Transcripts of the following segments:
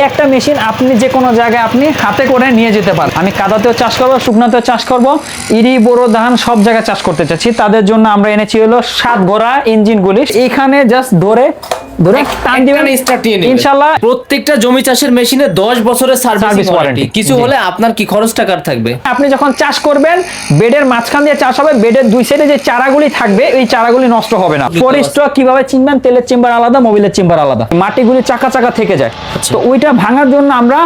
এই একটা মেশিন আপনি যে কোনো জায়গায় আপনি হাতে করে নিয়ে যেতে পারেন। আমি কাদাতেও চাষ করব শুকনাতেও চাষ করব ইরি বোরো ধান সব জায়গায় চাষ করতে চাচ্ছি। তাদের জন্য আমরা এনেছি হলো সাত ঘোড়া ইঞ্জিনগুলি এখানে জাস্ট ধরে ধরে টান দিবেন। স্টার্ট নিয়ে নেবেন। ইনশাল্লাহ প্রত্যেকটা জমি চাষের মেশিনে 10 বছরের সার্ভিস ওয়ারেন্টি কিছু হলে আপনার কি খরচ টাকার থাকবে? আপনি যখন চাষ করবেন বেডের মাঝখান দিয়ে চাষ হবে বেডের দুই সাইডে যে চারাগুলি থাকবে এই চারাগুলি নষ্ট হবে না। বুঝতে ফোর পারছি। স্টক কীভাবে চিনবেন? তেলের চেম্বার আলাদা মোবিলের চেম্বার আলাদা। মাটিগুলি চাকা চাকা থেকে যায়। আচ্ছা। তো ওইটা ভাঙার জন্য আমরা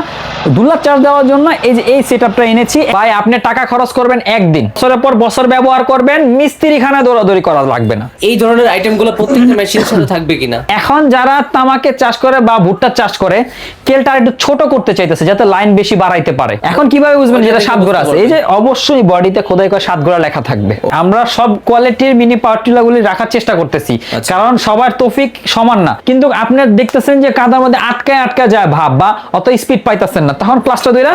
দুলার চার্জ দেওয়ার জন্য এই যে এই সেটআপটা এনেছি। ভাই আপনি টাকা খরচ করবেন একদিন। বছরের পর বছর ব্যবহার করবেন মিস্ত্রি খানা দৌড়াদৌড়ি করা লাগবে না। এই ধরনের আইটেমগুলো প্রত্যেকটা মেশিনের সাথে থাকবে কিনা? এখন যারা তামাকে চাষ করে বা ভুট্টা চাষ করে কেলটা একটু ছোট করতে চাইতেছে যাতে লাইন বেশি বাড়াইতে পারে। এখন কীভাবে বুঝবেন যেটা সাত ঘোড়া আছে? এই যে অবশ্যই বডিতে খোদাই করে সাত ঘোড়া লেখা থাকবে। আমরা সব কোয়ালিটির মিনি পাওয়ারটিলাগুলি রাখার চেষ্টা করতেছি। আচ্ছা। কারণ সবার তৌফিক সমান না। কিন্তু আপনি দেখতেছেন যে কাদার মধ্যে আটকায় আটকা যায় ভাব। বা অত স্পিড পাইতেছেন না। তখন ক্লাসটা দুইরা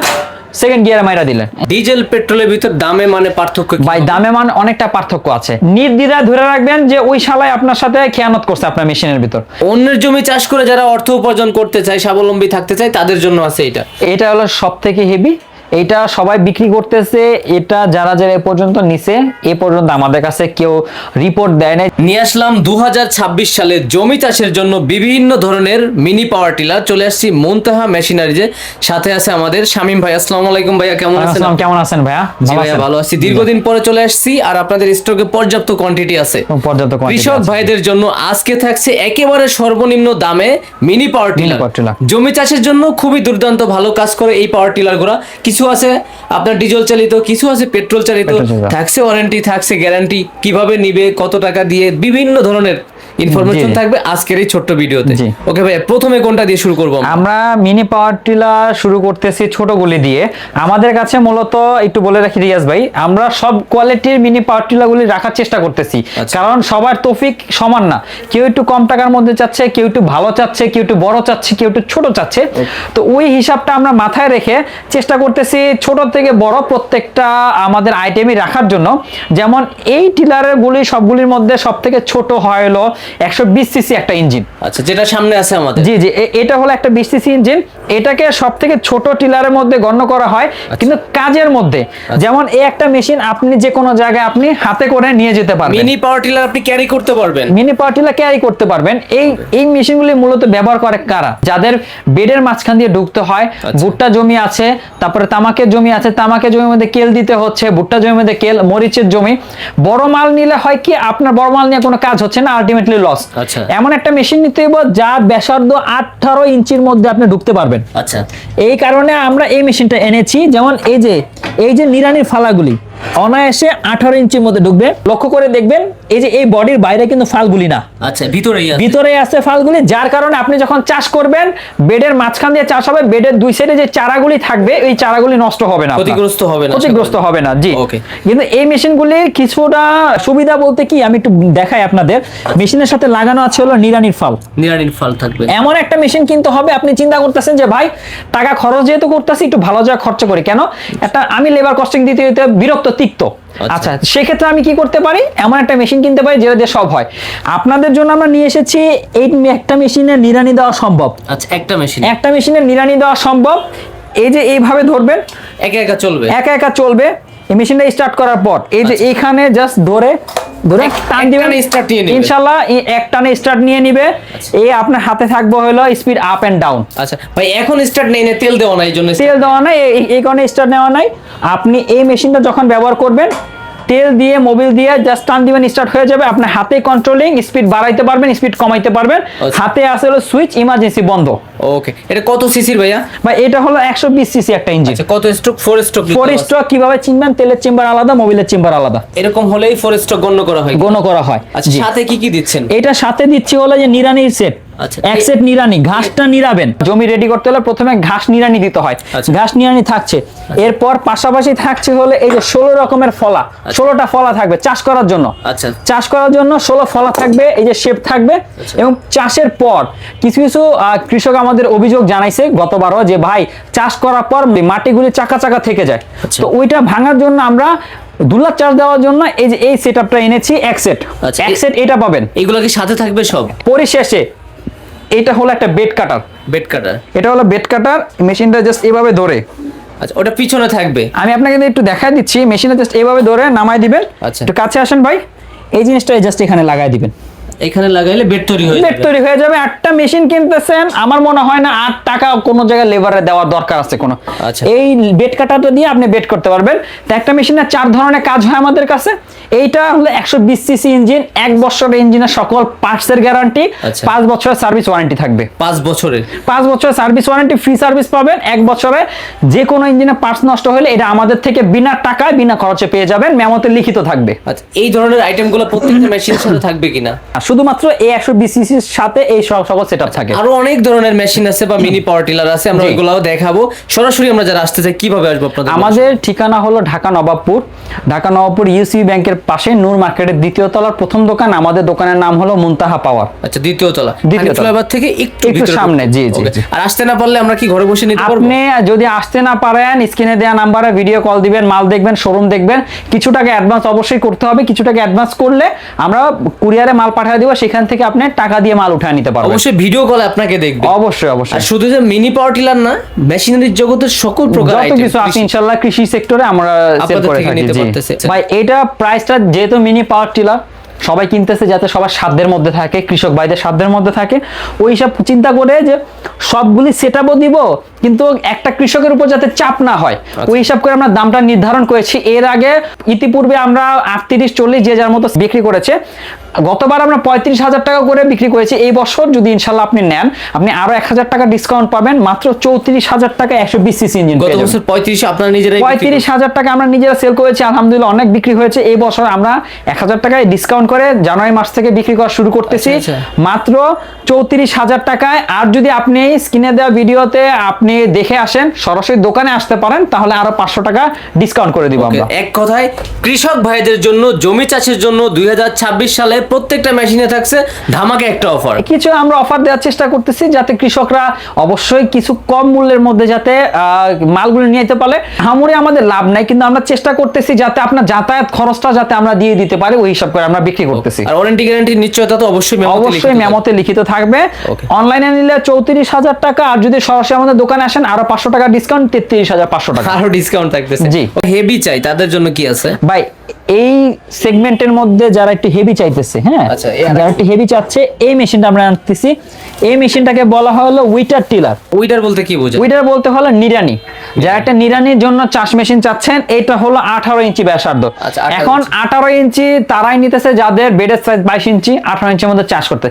সেকেন্ড গিয়ারে মাইরা দিলেন। ডিজেল পেট্রোলের ভিতর দামে মানে পার্থক্য কি? ভাই দামে মান অনেকটা পার্থক্য আছে। নির্দ্বিধায় ধরে রাখবেন যে ওই শালায় আপনার সাথে খেয়ানত করছে আপনার মেশিনের ভিতর। অন্যের জমি চাষ করে যারা অর্থ উপার্জন করতে চায় স্বাবলম্বী থাকতে চায় তাদের জন্য আছে এটা। এটা হলো সব থেকে হেভি এটা সবাই বিক্রি করতেছে এটা যারা যারা এ পর্যন্ত নিছে এ পর্যন্ত আমাদের কাছে কেউ রিপোর্ট দেয় নাই। নিয়ে আসলাম দু সালে জমি চাষের জন্য বিভিন্ন ধরনের মিনি পাওয়ার টিলার চলে আসছি মুনতাহা মেশিনারিজে সাথে আছে আমাদের শামীম ভাই। আসসালামু আলাইকুম ভাইয়া কেমন আছেন? কেমন আছেন ভাইয়া? জি ভাইয়া ভালো আছি। দীর্ঘদিন পরে চলে আসছি আর আপনাদের স্টকে পর্যাপ্ত কোয়ান্টিটি আছে। পর্যাপ্ত কৃষক ভাইদের জন্য আজকে থাকছে একেবারে সর্বনিম্ন দামে মিনি পাওয়ার টিলার জমি চাষের জন্য খুবই দুর্দান্ত ভালো কাজ করে এই পাওয়ার টিলারগুলা। কিছু আছে আপনার ডিজেল চালিত কিছু আছে পেট্রোল চালিত। থাকছে ওয়ারেন্টি থাকছে গ্যারান্টি কীভাবে নিবে কত টাকা দিয়ে বিভিন্ন ধরনের ইনফরমেশন। থাকবে আজকের এই ছোট্ট ভিডিওতে। ওকে ভাই প্রথমে কোনটা দিয়ে শুরু করব? আমরা? মিনি পাওয়ার টিলার শুরু করতেছি ছোট গুলি দিয়ে। আমাদের কাছে মূলত একটু বলে রাখি রিয়াজ ভাই আমরা সব কোয়ালিটির মিনি পাওয়ার টিলারগুলি রাখার চেষ্টা করতেছি। আচ্ছা। কারণ সবার তৌফিক সমান না। কেউ একটু কম টাকার মধ্যে চাচ্ছে কেউ একটু ভালো চাচ্ছে কেউ একটু বড় চাচ্ছে কেউ একটু ছোট চাচ্ছে। তো ওই হিসাবটা আমরা মাথায় রেখে চেষ্টা করতেছি ছোট থেকে বড় প্রত্যেকটা আমাদের আইটেমই রাখার জন্য। যেমন এই টিলারের গুলি সবগুলির মধ্যে সব থেকে ছোট হয় হলো একশো বিশ সিসি একটা ইঞ্জিন। আচ্ছা যেটা সামনে আছে আমাদের। জি জি এটা হলো একটা বিসিসি ইঞ্জিন। এটাকে সব থেকে ছোট টিলারের মধ্যে গণ্য করা হয় কিন্তু কাজের মধ্যে। যেমন এই একটা মেশিন আপনি যে কোনো জায়গায় আপনি হাতে করে নিয়ে যেতে পারবেন। মিনি পাওয়ার টিলার আপনি ক্যারি করতে পারবেন। মিনি পাওয়ার টিলার ক্যারি করতে পারবেন। এই এই মেশিনগুলি মূলত ব্যবহার করে কারা? যাদের বেডের মাঝখান দিয়ে ঢুকতে হয় ভুট্টা জমি আছে তারপরে তামাকের জমি আছে তামাকের জমির মধ্যে কেল দিতে হচ্ছে ভুট্টা জমির মধ্যে কেল মরিচের জমি। বড় মাল নিলে হয় কি আপনার বড় মাল নিয়ে কোনো কাজ হচ্ছে না আলটিমেটলি লস আচ্ছা। এমন একটা মেশিন নিতে হবে যা ব্যাসার্ধ আঠারো ইঞ্চির মধ্যে আপনি ঢুকতে পারবেন। আচ্ছা। এই কারণে আমরা এই মেশিনটা এনেছি। যেমন এই যে এই যে নিরানির ফালাগুলি অনায়াসে আঠারো ইঞ্চির মধ্যে ঢুকবে। লক্ষ্য করে দেখবেন এই যে এই বডির বাইরে কিন্তু ফালগুলি না। আচ্ছা ভিতরেই আছে। ভিতরে আছে ফালগুলি যার কারণে আপনি যখন চাষ করবেন বেডের মাঝখান দিয়ে চাষ হবে বেডের দুই সাইডে যে চারাগুলি থাকবে এই চারাগুলি নষ্ট হবে না ক্ষতিগ্রস্ত হবে না ক্ষতিগ্রস্ত হবে না জি. কিন্তু এই মেশিনগুলির কিছুটা সুবিধা বলতে কি আমি একটু দেখাই আপনাদের। মেশিনের সাথে লাগানো আছে হলো নিরানির ফাল। নিরানির ফল থাকবে। এমন একটা মেশিন কিনতে হবে আপনি চিন্তা করতেছেন যে ভাই টাকা খরচ যেহেতু করতেছি একটু ভালো জায়গা খরচ করি। কেন? একটা আমি লেবার কস্টিং দিতে দিতে বিরক্ত তিক্ত। আচ্ছা। সেক্ষেত্রে আমি কি করতে পারি? এমন একটা মেশিন কিনতে পারি যেটা দিয়ে সব হয়। আপনাদের জন্য আমরা নিয়ে এসেছি এই একটা মেশিনে নিরানি দেওয়া সম্ভব। আচ্ছা একটা মেশিন একটা মেশিনে নিরানি দেওয়া সম্ভব। এই যে এইভাবে ধরবেন। একা একা চলবে। একা একা চলবে। এই মেশিনটা স্টার্ট করার পর এই যে এখানে জাস্ট ধরে ধরে টান দিবেন। ইনশাআল্লাহ এই এক টানে স্টার্ট নিয়ে নিবে। এই আপনার হাতে থাকবে হলো স্পিড আপ এন্ড ডাউন আচ্ছা ভাই এখন স্টার্ট নেই না তেল দেওয়া নাই এই জন্য তেল দেওয়া নাই এই- এই কারণে স্টার্ট নেওয়া নাই। আপনি এই মেশিনটা যখন ব্যবহার করবেন তেল দিয়ে মোবিল দিয়ে জাস্ট টান দিবেন স্টার্ট হয়ে যাবে। আপনার হাতে কন্ট্রোলিং স্পিড বাড়াইতে পারবেন স্পিড কমাইতে পারবেন। আচ্ছা। হাতে আছে হলো সুইচ ইমার্জেন্সি বন্ধ। ওকে এটা কত সিসির ভাইয়া? বা এটা হলো একশো বিশ সিসি একটা ইঞ্জিন আচ্ছা কত stroke four stroke four stroke কীভাবে চিনবেন? তেলের চেম্বার আলাদা মোবিলের চেম্বার আলাদা। এরকম হলেই ফোর স্ট্রোক গণ্য করা হয়। গণ করা হয়। আচ্ছা সাথে কি কি দিচ্ছেন? এটার সাথে দিচ্ছি হলো যে নিরানির সেট এক সেট নিরানি ঘাসটা নিরাবেন জমি রেডি করতে হলে প্রথমে ঘাস নিরানি দিতে হয়। আচ্ছা। ঘাস নিরানি থাকছে। এরপর পাশাপাশি থাকছে হলে এই যে ষোলো রকমের ফলা ষোলোটা ফলা থাকবে চাষ করার জন্য। আচ্ছা। চাষ করার জন্য ষোলো ফলা থাকবে এই যে শেপ থাকবে। এবং চাষের পর কিছু কিছু কৃষক আমাদের অভিযোগ জানাইছে গতবারও যে ভাই চাষ করার পর মাটিগুলি চাকা চাকা থেকে যায়। আচ্ছা। তো ওইটা ভাঙার জন্য আমরা দুলার চার্জ দেওয়ার জন্য এই যে এই সেটআপটা এনেছি এক সেট আচ্ছা, এক সেট এটা পাবেন। এগুলো কি সাথে থাকবে সব? পরিশেষে এটা হলো একটা বেড কাটার বেড কাটার এটা হলো বেড কাটার মেশিনটা জাস্ট এভাবে ধরে। আচ্ছা ওটা পিছনে থাকবে। আমি আপনাকে একটু দেখাই দিচ্ছি মেশিনটা জাস্ট এভাবে ধরে নামাই দিবেন। আচ্ছা। একটু কাছে আসেন ভাই। এই জিনিসটা জাস্ট এখানে লাগাই দিবেন। এখানে লাগাইলে বেড তৈরি হয়ে বেড তৈরি হয়ে যাবে। আটটা মেশিন কিনতেছেন। আমার মনে হয় না আট টাকা কোনো জায়গায় লেবারে দেওয়ার দরকার আছে কোনো। আচ্ছা। এই বেড কাটাটা দিয়ে আপনি বেড করতে পারবেন। তো একটা মেশিনের চার ধরনের কাজ হয় আমাদের কাছে। এইটা হলো একশো বিশ সিসি ইঞ্জিন এক বছরের ইঞ্জিনের সকল পার্টসের গ্যারান্টি আচ্ছা। পাঁচ বছরের সার্ভিস ওয়ারেন্টি থাকবে। পাঁচ বছরের? পাঁচ বছরের সার্ভিস ওয়ারেন্টি ফ্রি সার্ভিস পাবেন। এক বছরে যে কোনো ইঞ্জিনের পার্টস নষ্ট হলে এটা আমাদের থেকে বিনা টাকায় বিনা খরচে পেয়ে যাবেন। মেমোতে লিখিত থাকবে। আচ্ছা এই ধরনের আইটেমগুলো প্রত্যেকটা মেশিনের সাথে থাকবে কিনা? শুধুমাত্র এই একশো বিশ সিসির সাথে এই সকল সেট থাকে। আরও অনেক ধরনের মেশিন আছে বা মিনি পাওয়ার টিলার আছে আমরা। ওইগুলাও দেখাবো। সরাসরি আমরা যারা আসতে চাই কীভাবে আসব আপনাদের আমাদের ঠিকানা হলো ঢাকা নবাবপুর। ঢাকা নবাবপুর ইউসিবি ব্যাংকের পাশে নূর মার্কেটের দ্বিতীয় তলার প্রথম দোকান। আমাদের দোকানের নাম হলো মুনতাহা পাওয়ার। আচ্ছা দ্বিতীয় তলা। দ্বিতীয় তলা। থেকে একটু একটু সামনে, জি, জি, আর আসতে না পারলে আমরা কি ঘরে বসে নিতে পারব? আপনি যদি আসতে না পারেন স্ক্রিনে দেওয়া নাম্বারে ভিডিও কল দিবেন মাল দেখবেন শোরুম দেখবেন। কিছু টাকা অ্যাডভান্স অবশ্যই করতে হবে। কিছু টাকা অ্যাডভান্স করলে আমরা কুরিয়ারে মাল পাঠিয়ে দেবো সেখান থেকে আপনি টাকা দিয়ে মাল উঠায় নিতে পারবেন। অবশ্যই ভিডিও কল আপনাকে দেখবে। অবশ্যই অবশ্যই। আর শুধু যে মিনি পাওয়ার টিলার না মেশিনারির জগতের সকল প্রকার যত কিছু আছে ইনশাআল্লাহ কৃষি সেক্টরে আমরা সেল করে থাকি। ভাই এটা প্রাইসটা যেহেতু মিনি পাওয়ার টিলার সবাই কিনতেছে যাতে সবার সাধ্যের মধ্যে থাকে কৃষক ভাইদের সাধ্যের মধ্যে থাকে। ওই সব চিন্তা করে যে সবগুলি সেটআপও দিব কিন্তু একটা কৃষকের উপর যাতে চাপ না হয়। ওই হিসাব করে আমরা দামটা নির্ধারণ করেছি। এর আগে ইতিপূর্বে আমরা আটত্রিশ চল্লিশ যে যার মতো বিক্রি করেছে গতবার আমরা পঁয়ত্রিশ হাজার টাকা করে বিক্রি করেছি। এই বছর যদি ইনশাল্লাহ আপনি নেন আপনি আরও এক হাজার টাকা ডিসকাউন্ট পাবেন মাত্র চৌত্রিশ হাজার টাকা একশো বিশ সিসি ইঞ্জিন গত বছর পঁয়ত্রিশ আপনারা বিক্রি পঁয়ত্রিশ হাজার টাকা আমরা নিজেরা সেল করেছি আলহামদুলিল্লাহ অনেক বিক্রি হয়েছে। এই বছর আমরা এক হাজার টাকায় ডিসকাউন্ট করে জানুয়ারি মাস থেকে বিক্রি করা শুরু করতেছি। আচ্ছা, মাত্র চৌত্রিশ হাজার টাকায়। আর যদি আপনি স্ক্রিনে দেওয়া ভিডিওতে আপনি দেখে আসেন সরাসরি দোকানে আসতে পারেন তাহলে আরও পাঁচশো টাকা ডিসকাউন্ট করে দিব আমরা। এক কথায় কৃষক ভাইদের জন্য জমি চাষের জন্য দুই সালে প্রত্যেকটা মেশিনে থাকছে ধামাকে একটা অফার কিছু আমরা অফার দেওয়ার চেষ্টা করতেছি যাতে কৃষকরা অবশ্যই কিছু কম মূল্যের মধ্যে যাতে আহ, মালগুলো নিয়ে যেতে পারে। হামুরে আমাদের লাভ নাই কিন্তু আমরা চেষ্টা করতেছি যাতে আপনার যাতায়াত খরচটা যাতে আমরা দিয়ে দিতে পারি ওই হিসাব করে আমরা বিক্রি করতেছি? আর ওয়ারেন্টি গ্যারান্টির নিশ্চয়তা তো অবশ্যই মেমোতে অবশ্যই। মেমোতে লিখিত থাকবে। অনলাইনে নিলে চৌত্রিশ হাজার টাকা আর যদি সরাসরি আমাদের দোকানে আসেন আরও পাঁচশো টাকা ডিসকাউন্ট তেত্রিশ হাজার পাঁচশো টাকা। আরও ডিসকাউন্ট থাকবে জি। হেভি চাই তাদের জন্য কি আছে? ভাই এই সেগমেন্টের মধ্যে যারা একটু হেভি চাইতেছে হ্যাঁ? আচ্ছা, যারা একটু হেভি চাচ্ছে এই মেশিনটা আমরা আনতেছি। এই মেশিনটাকে বলা হলো উইটার টিলার উইডার বলতে কি বোঝায়? উইটার বলতে হলো নিরানি যারা একটা নিরানির জন্য চাষ মেশিন চাচ্ছেন এটা হলো আঠারো ইঞ্চি ব্যাসার্ধ। আচ্ছা, 18 এখন ইঞ্চি। আঠারো ইঞ্চি তারাই নিতেছে যাদের বেডের সাইজ বাইশ ইঞ্চি আঠারো ইঞ্চির মধ্যে চাষ করতে।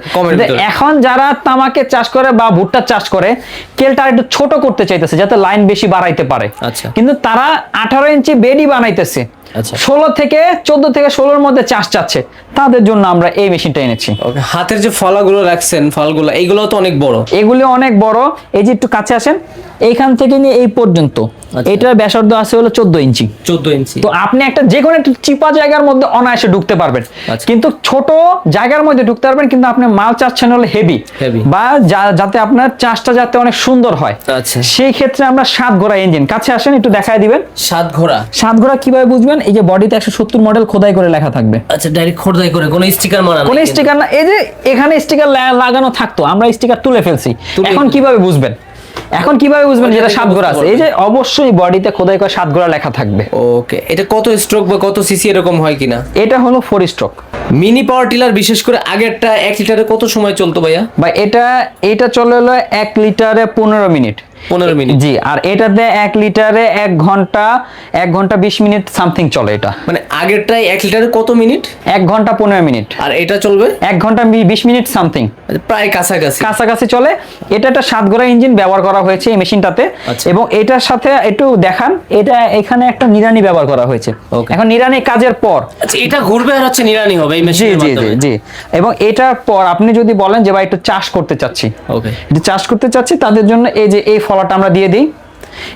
এখন যারা তামাকে চাষ করে বা ভুট্টা চাষ করে কেলটা একটু ছোট করতে চাইতেছে যাতে লাইন বেশি বাড়াইতে পারে। আচ্ছা। কিন্তু তারা আঠারো ইঞ্চি বেডই বানাইতেছে। আচ্ছা। ষোলো থেকে চোদ্দ থেকে ষোলোর মধ্যে চাষ চাচ্ছে। তাদের জন্য আমরা এই মেশিনটা এনেছি। ওকে হাতের যে ফলাগুলো রাখছেন ফলগুলো এগুলো তো অনেক বড়। এগুলো অনেক বড়। এই যে একটু কাছে আসেন। এইখান থেকে নিয়ে এই পর্যন্ত। আচ্ছা। এটার ব্যাসার্ধ আছে হলো চোদ্দ ইঞ্চি। চোদ্দ ইঞ্চি। তো আপনি একটা যে কোনো একটা চিপা জায়গার মধ্যে অনায়াসে ঢুকতে পারবেন। আচ্ছা। কিন্তু ছোট জায়গার মধ্যে ঢুকতে পারবেন কিন্তু আপনি মাল চাচ্ছেন হলে হেভি বা যাতে আপনার চাষটা যাতে অনেক সুন্দর হয়। আচ্ছা। সেই ক্ষেত্রে আমরা সাত ঘোড়া ইঞ্জিন কাছে আসেন একটু দেখায় দিবেন। সাত ঘোড়া? সাত ঘোড়া কীভাবে বুঝবেন? এই যে বডিতে একশো সত্তর মডেল খোদাই করে লেখা থাকবে। আচ্ছা ডাইরেক্ট খোদাই করে কোনো স্টিকার মারা কোন স্টিকার না। এই যে এখানে স্টিকার লাগানো থাকতো আমরা স্টিকার তুলে ফেলছি। এখন কীভাবে বুঝবেন? এখন কীভাবে বুঝবেন যেটা সাত ঘোড়া আছে? এই যে অবশ্যই বডিতে খোদাই করে সাত ঘোড়া লেখা থাকবে। ওকে এটা কত স্ট্রোক বা কত সিসি এরকম হয় কিনা? এটা হলো four stroke mini power tiller বিশেষ করে আগেরটা এক লিটারে কত সময় চলতো ভাইয়া? বা এটা এটা চলে হলো এক লিটারে পনেরো মিনিট। পনেরো মিনিট। জি আর এটাতে এক লিটারে এক ঘণ্টা এক ঘণ্টা বিশ মিনিট সামথিং চলে এটা। মানে আগেরটাই এক লিটারে কত মিনিট? এক ঘণ্টা পনেরো মিনিট। আর এটা চলবে? এক ঘণ্টা বিশ মিনিট সামথিং। আচ্ছা, প্রায় কাছাকাছি। কাছাকাছি চলে। এটা একটা সাত ঘোড়া ইঞ্জিন ব্যবহার করা হয়েছে এই মেশিনটাতে। আচ্ছা। এবং এটার সাথে একটু দেখান এটা এখানে একটা নিরানি ব্যবহার করা হয়েছে. এখন নিরানি কাজের পর। আচ্ছা এটা ঘুরবে আর হচ্ছে নিরানি হবে এই জি মেশিনের জি জি জি। এবং এটার পর আপনি যদি বলেন যে ভাই একটু চাষ করতে চাচ্ছি। ওকে। চাষ করতে চাচ্ছি তাদের জন্য এই যে এই ফলাটা আমরা দিয়ে দিই।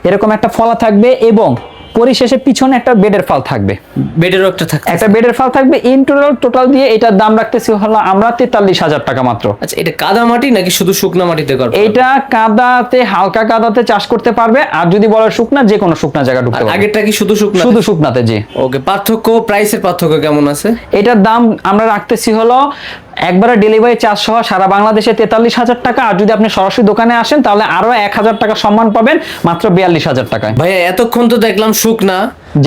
এরকম একটা ফলা থাকবে এবং পরিশেষে পিছনে একটা বেডের ফাল থাকবে। বেডেরও একটা থাকছে একটা বেডের ফাল থাকবে। ইন টোটাল টোটাল দিয়ে এটার দাম রাখতেছি হলো আমরা তেতাল্লিশ হাজার টাকা মাত্র। আচ্ছা এটা কাদা মাটি নাকি শুধু শুকনা মাটিতে করবে এটা কাদাতে হালকা কাদাতে চাষ করতে পারবে। আর যদি বলে শুকনা যে কোনো শুকনা জায়গা ঢুকতে পারবে। আগেরটা কি শুধু শুকনা শুধু শুকনাতে জি। ওকে পার্থক্য প্রাইসের পার্থক্য কেমন আছে? এটার দাম আমরা রাখতেছি হলো একবারে ডেলিভারি চার্জ সহ সারা বাংলাদেশে তেতাল্লিশ হাজার টাকা আর যদি আপনি সরাসরি দোকানে আসেন, তাহলে আরও এক হাজার টাকা সম্মান পাবেন, মাত্র বিয়াল্লিশ হাজার টাকায় ভাইয়া, এতক্ষণ তো দেখলাম শুকনা।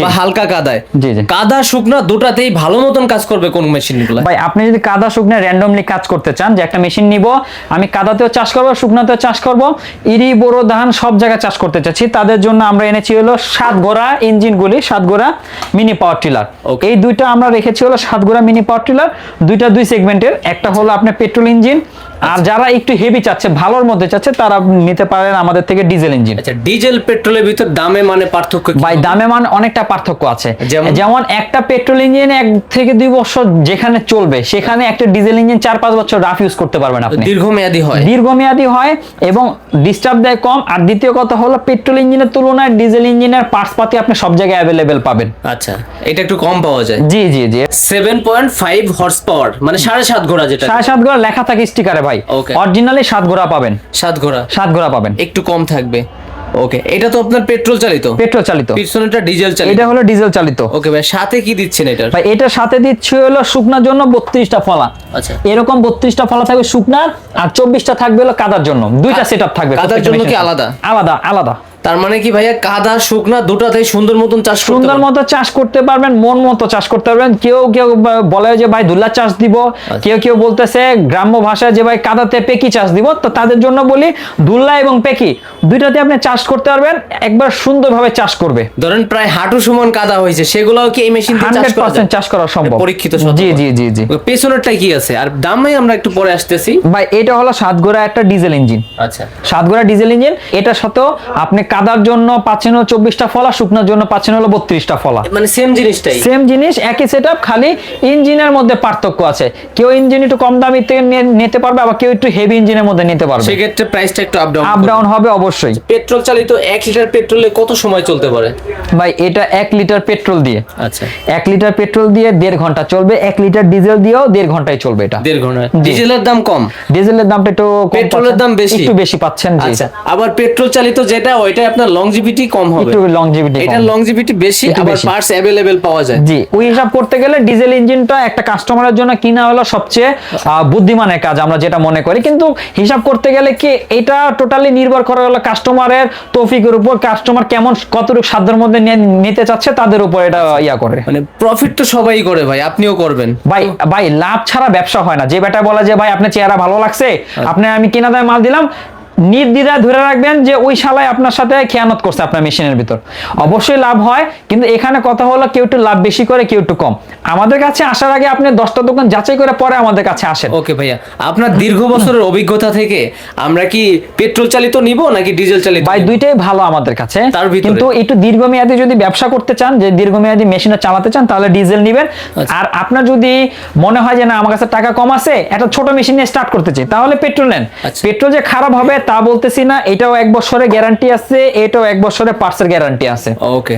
বা হালকা কাদায়। জি, জি। কাদা শুকনা দুটাতেই ভালো মতন কাজ করবে কোন মেশিনগুলো? ভাই আপনি যদি কাদা শুকনো র্যান্ডমলি কাজ করতে চান যে একটা মেশিন নিব আমি কাদাতেও চাষ করব শুকনাতেও চাষ করব ইরি বোরো ধান সব জায়গায় চাষ করতে চাচ্ছি। তাদের জন্য আমরা এনেছি হলো সাত গোড়া ইঞ্জিনগুলি সাত গোড়া মিনি পাওয়ার টিলার. এই দুইটা আমরা রেখেছি হলো সাত গোড়া মিনি পাওয়ার টিলার দুইটা দুই সেগমেন্টের একটা হলো আপনার পেট্রোল ইঞ্জিন আর যারা একটু হেভি চাচ্ছে ভালোর মধ্যে চাচ্ছে তারা নিতে পারেন আমাদের থেকে ডিজেল ইঞ্জিন আচ্ছা ডিজেল পেট্রোলের ভিতর দামে মানে পার্থক্য কি? ভাই দামে মান অনেকটা পার্থক্য আছে। যেমন? যেমন একটা পেট্রোল ইঞ্জিন এক থেকে দুই বছর যেখানে চলবে সেখানে একটা ডিজেল ইঞ্জিন চার পাঁচ বছর রাফ ইউজ করতে পারবেন আপনি। দীর্ঘমেয়াদী হয়। দীর্ঘমেয়াদী হয় এবং ডিস্টার্ব দেয় কম। আর দ্বিতীয় কথা হলো পেট্রোল ইঞ্জিনের তুলনায় ডিজেল ইঞ্জিনের পার্টস পাতি আপনি সব জায়গায় অ্যাভেলেবেল পাবেন। আচ্ছা এটা একটু কম পাওয়া যায়। জি জি জি। Seven point five horse power মানে সাড়ে সাত ঘোড়া যেটা। সাড়ে সাত ঘোড়া লেখা থাকে স্টিকারে ভাই. অরিজিনালি সাত ঘোড়া পাবেন। সাত ঘোড়া সাত ঘোড়া পাবেন। একটু কম থাকবে। ওকে এটা তো আপনার পেট্রোল চালিত। পেট্রোল চালিত। পিছনেটা ডিজেল চালিত। এটা হলো ডিজেল চালিত। ওকে ভাই সাথে কি দিচ্ছেন এটা ভাই এটা সাথে দিচ্ছি হলো শুকনার জন্য বত্রিশটা ফলা। আচ্ছা। এরকম বত্রিশটা ফলা থাকবে শুকনার আর চব্বিশটা থাকবে হলো কাদার জন্য। দুইটা সেটআপ সেট থাকবে কাদার জন্য কি আলাদা? আলাদা আলাদা। তার মানে কি ভাইয়া কাদা শুকনা দুটাতেই সুন্দর মতন চাষ করতে সুন্দর? মতো চাষ করতে পারবেন মন মতো চাষ করতে পারবেন। কেউ কেউ বলে যে ভাই দুল্লা চাষ দিব আচ্ছা। কেউ কেউ বলতেছে গ্রাম্য ভাষায় যে ভাই কাদাতে পেকি চাষ দিব তো তাদের জন্য বলি দুল্লা এবং পেকি দুইটাতে আপনি চাষ করতে পারবেন একবার সুন্দরভাবে চাষ করবে। ধরেন প্রায় হাঁটু সমান কাদা হয়েছে সেগুলোও কি এই মেশিন দিয়ে চাষ করা যায়? চাষ করা সম্ভব। পরীক্ষিত জি জি জি জি। পেছনেরটা কি আছে? আর দামে আমরা একটু পরে আসতেছি। ভাই এটা হলো সাতগোড়া একটা ডিজেল ইঞ্জিন। আচ্ছা। সাতগোড়া ডিজেল ইঞ্জিন এটা সাথেও আপনি কাদার জন্য পাচ্ছেন হলো চব্বিশটা ফলা শুকনোর জন্য পাচ্ছেন হলো বত্রিশটা ফলা। মানে সেম জিনিসটাই। সেম জিনিস একই সেট খালি ইঞ্জিনের মধ্যে পার্থক্য আছে। কেউ ইঞ্জিন একটু কম দামি নিতে পারবে আবার কেউ একটু হেভি ইঞ্জিনের মধ্যে নিতে পারবে। সেক্ষেত্রে প্রাইসটা একটু আপ ডাউন আপ ডাউন হবে অবশ্যই। পেট্রোল চালিত এক লিটার পেট্রোলে কত সময় চলতে পারে? ভাই এটা এক লিটার পেট্রোল দিয়ে। আচ্ছা। এক লিটার পেট্রোল দিয়ে দেড় ঘণ্টা চলবে এক লিটার ডিজেল দিয়েও দেড় ঘন্টায় চলবে এটা। দেড় ঘণ্টা। ডিজেলের দাম কম? ডিজেলের দামটা একটু পেট্রোলের দাম বেশি? একটু বেশি পাচ্ছেন আচ্ছা। আবার পেট্রোল চালিত যেটা ওইটা আপনার লংজিভিটি কম হবে। একটু লংজিভিটি এটার লংজিভিটি বেশি আবার পার্টস অ্যাভেলেবেল পাওয়া যায়। জি ওই হিসাব করতে গেলে ডিজেল ইঞ্জিনটা একটা কাস্টমারের জন্য কিনা হলো সবচেয়ে বুদ্ধিমানের কাজ আমরা যেটা মনে করি। কিন্তু হিসাব করতে গেলে কি এটা টোটালি নির্ভর করে হলো কাস্টমারের তৌফিকের উপর কাস্টমার কেমন কতটুকু সাধ্যের মধ্যে নিতে চাচ্ছে তাদের উপর এটা ইয়া করে। মানে প্রফিট তো সবাই করে ভাই আপনিও করবেন। ভাই ভাই লাভ ছাড়া ব্যবসা হয় না। যে বেটা বলে যে ভাই আপনার চেহারা ভালো লাগছে আচ্ছা। আপনি আমি কিনা দামে মাল দিলাম নির্দ্বিধায় ধরে রাখবেন যে ওই শালায় আপনার সাথে খেয়ানত করছে আপনার মেশিনের ভিতর। অবশ্যই লাভ হয় কিন্তু এখানে কথা হলো কেউ একটু লাভ বেশি করে কেউ একটু কম। আমাদের কাছে আসার আগে আপনি দশটা দোকান যাচাই করে পরে আমাদের কাছে আসেন। ওকে ভাইয়া আপনার দীর্ঘ বছরের অভিজ্ঞতা থেকে আমরা কি পেট্রোল চালিত নিব নাকি ডিজেল চালিত ভাই দুইটাই ভালো আমাদের কাছে। তার কিন্তু একটু দীর্ঘমেয়াদী যদি ব্যবসা করতে চান যে দীর্ঘমেয়াদী মেশিনটা চালাতে চান তাহলে ডিজেল নেবেন। আচ্ছা। আর আপনার যদি মনে হয় যে না আমার কাছে টাকা কম আছে একটা ছোট মেশিন নিয়ে স্টার্ট করতে চাই তাহলে পেট্রোল নেন। আচ্ছা। পেট্রোল যে খারাপ হবে তা বলতেছি না এটাও এক বছরের গ্যারান্টি আছে এটাও এক বছরের পার্টসের গ্যারান্টি আছে। ওকে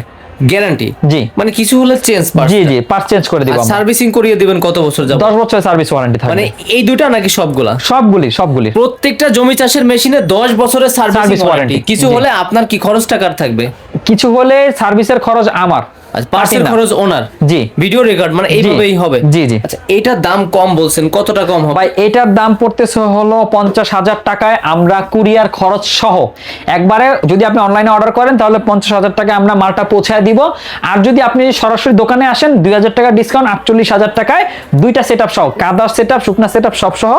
গ্যারান্টি জি। মানে কিছু হলে চেঞ্জ জি জি পার্টস চেঞ্জ করে দিব। সার্ভিসিং করিয়ে দিবেন কত বছর যাবে দশ বছরের সার্ভিস ওয়ারেন্টি থাকবে। মানে এই দুটা নাকি সবগুলা? সবগুলি সবগুলি। প্রত্যেকটা জমি চাষের মেশিনে দশ বছরের সার্ভিস ওয়ারেন্টি কিছু হলে আপনার কি খরচ টাকার থাকবে? কিছু হলে সার্ভিসের খরচ আমার। আচ্ছা পার্সেল। খরচ ওনার জি। ভিডিও রেকর্ড মানে এইভাবেই হবে। জি, জি। আচ্ছা এটার দাম কম বলছেন কতটা কম হবে? ভাই এটার দাম পড়তেছে হলো পঞ্চাশ হাজার টাকায় আমরা কুরিয়ার খরচ সহ। একবারে যদি আপনি অনলাইনে অর্ডার করেন তাহলে পঞ্চাশ হাজার টাকায় আমরা মালটা পৌঁছায় দিব। আর যদি আপনি সরাসরি দোকানে আসেন দুই হাজার টাকা ডিসকাউন্ট আটচল্লিশ হাজার টাকায় দুইটা সেট আপ সহ কাদার সেট আপ শুকনা সেট আপ সব সহ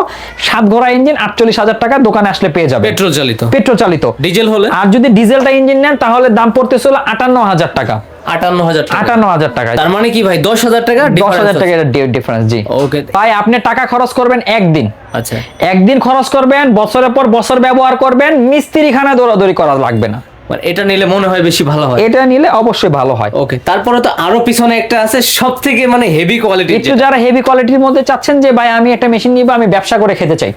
সাত ঘোড়া ইঞ্জিন আটচল্লিশ হাজার টাকা দোকানে আসলে পেয়ে যাবে পেট্রোল চালিত। পেট্রোল চালিত। ডিজেল হলে? আর যদি ডিজেলটা ইঞ্জিন নেন তাহলে দাম পড়তেছে হলো আটান্ন হাজার টাকা। আটান্ন হাজার আটান্ন হাজার টাকা। তার মানে কি ভাই? দশ হাজার টাকা দশ হাজার টাকা ডিফারেন্স জি। ওকে তাই আপনি টাকা খরচ করবেন একদিন। আচ্ছা। একদিন খরচ করবেন বছরের পর বছর ব্যবহার করবেন মিস্ত্রিখানা দৌড়াদৌড়ি করা লাগবে না। মানে এটা নিলে মনে হয় বেশি ভালো হয়। এটা নিলে অবশ্যই ভালো হয়। ওকে তারপরে তো আরও পিছনে একটা আছে সব থেকে মানে হেভি কোয়ালিটি একটু যারা হেভি কোয়ালিটির মধ্যে চাচ্ছেন যে ভাই আমি একটা মেশিন নিব আমি ব্যবসা করে খেতে চাই।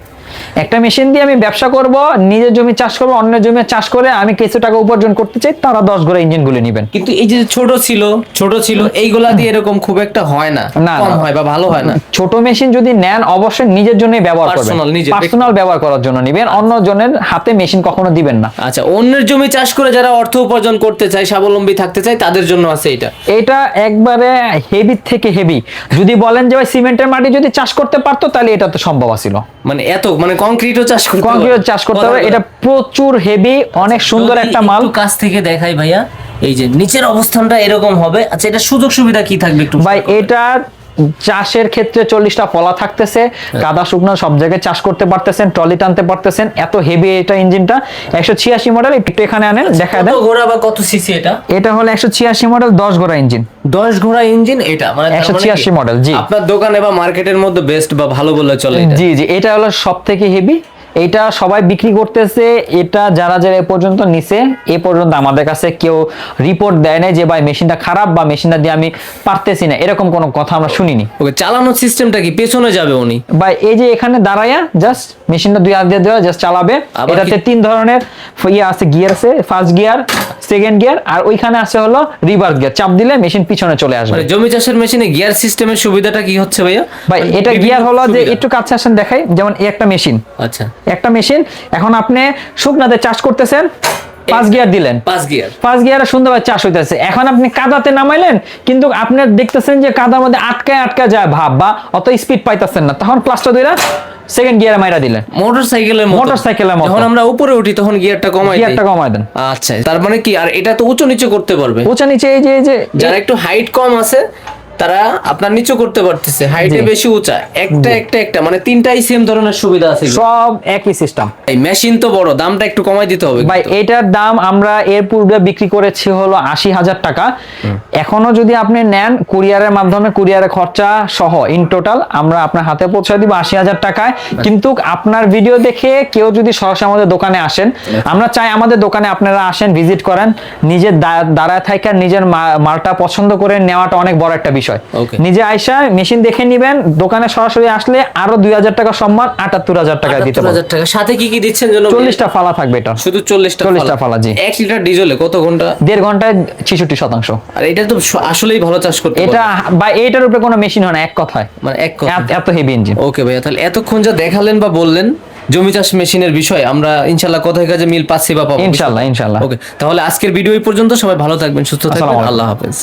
একটা মেশিন দিয়ে আমি ব্যবসা করব নিজের জমি চাষ করব অন্যের জমি চাষ করে আমি কিছু টাকা উপার্জন করতে চাই তারা দশ ঘোড়া ইঞ্জিনগুলো নেবেন। কিন্তু এই যে ছোট ছিল ছোট ছিল এইগুলা দিয়ে এরকম খুব একটা হয় না না, কম হয় বা ভালো হয় না। ছোট মেশিন যদি নেন অবশ্যই নিজের জন্য ব্যবহার করবেন। পার্সোনাল ব্যবহার করার জন্য নেবেন অন্য জনের হাতে মেশিন কখনো দিবেন না। আচ্ছা অন্যের জমি চাষ করে যারা অর্থ উপার্জন করতে চায় স্বাবলম্বী থাকতে চায় তাদের জন্য আছে এটা। এটা একবারে হেভি থেকে হেভি যদি বলেন যে ভাই সিমেন্টের মাটি যদি চাষ করতে পারতো তাহলে এটা তো সম্ভব ছিল মানে এত মানে কংক্রিটও চাষ করতে কংক্রিট চাষ করতে হবে। এটা প্রচুর হেভি অনেক সুন্দর একটা মাল। কাছ থেকে দেখাই ভাইয়া এই যে নিচের অবস্থানটা এরকম হবে। আচ্ছা এটা সুযোগ সুবিধা কি থাকবে একটু ভাই এটা চাষের ক্ষেত্রে চল্লিশটা ফলা থাকতেছে। কাদা শুকনো সব জায়গায় চাষ করতে পারতেছেন ট্রলি টানতে পারতেছেন এত হেভি এটা ইঞ্জিনটা। একশো ছিয়াশি মডেল একটু এখানে আনেন দেখা দেন। ঘোড়া বা কত সিসি এটা? এটা হলো একশো ছিয়াশি মডেল দশ ঘোড়া ইঞ্জিন। দশ ঘোড়া ইঞ্জিন এটা মানে একশো ছিয়াশি মডেল, জি। আপনার দোকানে বা মার্কেটের মধ্যে বেস্ট বা ভালো বলে চলে জি জি এটা হলো সব থেকে হেভি এটা সবাই বিক্রি করতেছে এটা যারা যারা এ পর্যন্ত নিছে এ পর্যন্ত আমাদের কাছে কেউ রিপোর্ট দেয় নাই যে ভাই মেশিনটা খারাপ বা মেশিনটা দিয়ে আমি পারতেছি না। এরকম কোনো কথা আমরা শুনিনি। ওকে চালানোর সিস্টেমটা কি পেছনে যাবে উনি? ভাই এই যে এখানে দাঁড়ায়া জাস্ট মেশিনটা দুই হাত দিয়ে দেওয়া জাস্ট চালাবে। এটাতে তিন ধরনের ইয়ে আছে গিয়ার আছে ফার্স্ট গিয়ার সেকেন্ড গিয়ার আর ওইখানে আছে হলো রিভার্স গিয়ার চাপ দিলে মেশিন পিছনে চলে আসবে। মানে জমি চাষের মেশিনে গিয়ার সিস্টেমের সুবিধাটা কি হচ্ছে ভাইয়া? ভাই মানে এটা গিয়ার হলো যে একটু কাছে আসেন দেখাই যেমন এই একটা মেশিন আচ্ছা। একটা মেশিন এখন আপনি শুকনাতে চাষ করতেছেন পাঁচ গিয়ার দিলেন। পাঁচ গিয়ার পাঁচ গিয়ারে সুন্দরভাবে চাষ হইতেছে। এখন আপনি কাদাতে নামাইলেন কিন্তু আপনি দেখতেছেন যে কাদার মধ্যে আটকায় আটকায় যায় ভাব বা অত স্পিড পাইতেছেন না। তখন প্লাস্টার দিলা সেকেন্ড গিয়ারে মাইরা দিলেন। মোটর সাইকেলের মতো। মোটরসাইকেলের মতো। যখন আমরা উপরে উঠি তখন গিয়ারটা কমাই গিয়ারটা কমাই দেন। আচ্ছা তার মানে কি? আর এটা তো উঁচু নিচু করতে পারবে। উঁচা নিচে এই যে এই যে যারা একটু হাইট কম আছে তারা আপনার নিচু করতে পারতেছে হাইটে বেশি উঁচা একটা একটা একটা মানে তিনটাই সেম ধরনের সুবিধা আছে সব একই সিস্টেম এই মেশিন তো বড় দামটা একটু কমাই দিতে হবে ভাই এটার দাম আমরা এর পূর্বে বিক্রি করেছি হলো আশি হাজার টাকা। এখনও যদি আপনি নেন কুরিয়ারের মাধ্যমে কুরিয়ারের খরচা সহ ইন টোটাল আমরা আপনার হাতে পৌঁছে দিব আশি হাজার টাকায়। কিন্তু আপনার ভিডিও দেখে কেউ যদি সরাসরি আমাদের দোকানে আসেন আমরা চাই আমাদের দোকানে আপনারা আসেন ভিজিট করেন। নিজের দাঁড়ায় থাকা নিজের মালটা পছন্দ করে নেওয়াটা অনেক বড় একটা বিষয়। Okay. নিজে আইসা মেশিন দেখে নিবেন দোকানে সরাসরি আসলে আরও দুই হাজার টাকা সম্মান আটাত্তর হাজার টাকা দিতে হাজার টাকা। সাথে কি কি দিচ্ছেন চল্লিশটা ফালা থাকবে এটা। শুধু চল্লিশটা 40টা ফালা, জি। এক লিটার ডিজেলে কত ঘণ্টা? দেড় ঘন্টায় ছেষট্টি শতাংশ। আর এটা তো আসলেই ভালো চাষ করতে এটা বা এইটার উপরে কোনো মেশিন হয় না এক কথায়। মানে এক কথা এত- এত হেভি ইঞ্জিন ওকে ভাইয়া তাহলে এতক্ষণ যা দেখালেন বা বললেন জমি চাষ মেশিনের বিষয় আমরা ইনশাল্লাহ কোথায় কাজে মিল পাচ্ছি বা পাবো। ইনশাল্লাহ ইনশাল্লাহ। ওকে তাহলে আজকের ভিডিও এই পর্যন্ত। সবাই ভালো থাকবেন সুস্থ থাকবেন। আল্লাহ হাফেজ।